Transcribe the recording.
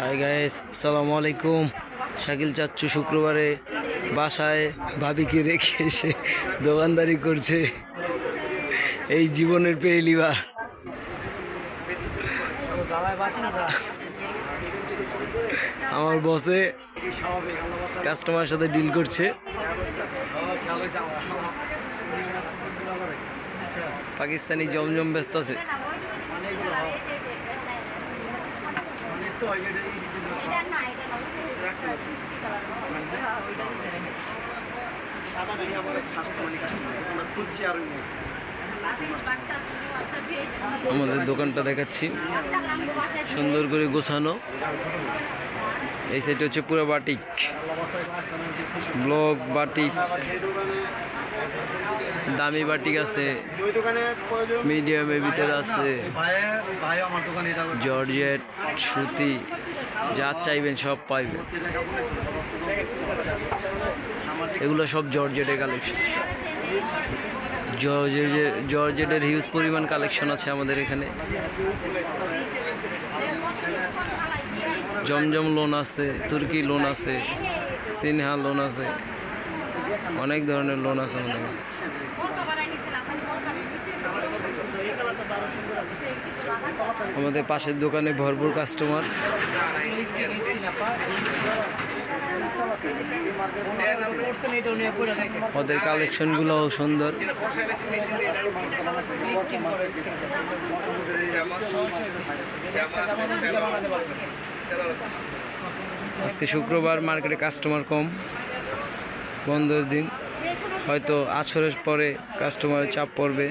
Hi guys আসসালামু আলাইকুম শাকিল চাচ্ছু শুক্রবারে বাসায় ভাবিকে রেখে এসে দোকানদারি করছে। এই জীবনের পেহলিবার আমার বসে কাস্টমার সাথে ডিল করছে। পাকিস্তানি জমজম ব্যস্ত আছে। আমাদের দোকানটা দেখাচ্ছি। সুন্দর করে গোছানো। এই সাইড হচ্ছে পুরো বাটিক। Block batik. দামি বাটিক আছে মিডিয়ামের ভিতরে আছে জর্জেট সুতি, যা চাইবেন সব পাইবেন। এগুলো সব জর্জেটের কালেকশন জর্জেটের জর্জেটের হিউজ পরিমাণ কালেকশন আছে আমাদের এখানে। জমজম লোন আছে, তুর্কি লোন আছে, সিনহা লোন আছে। অনেক ধরনের লোন আছে আমাদের কাছে। আমাদের পাশের দোকানে ভরপুর কাস্টমার ওদের কালেকশনগুলোও সুন্দর। আজকে শুক্রবার মার্কেটে কাস্টমার কম। বন্ধের দিন। হয়তো আসরের পরে কাস্টমারের চাপ পড়বে।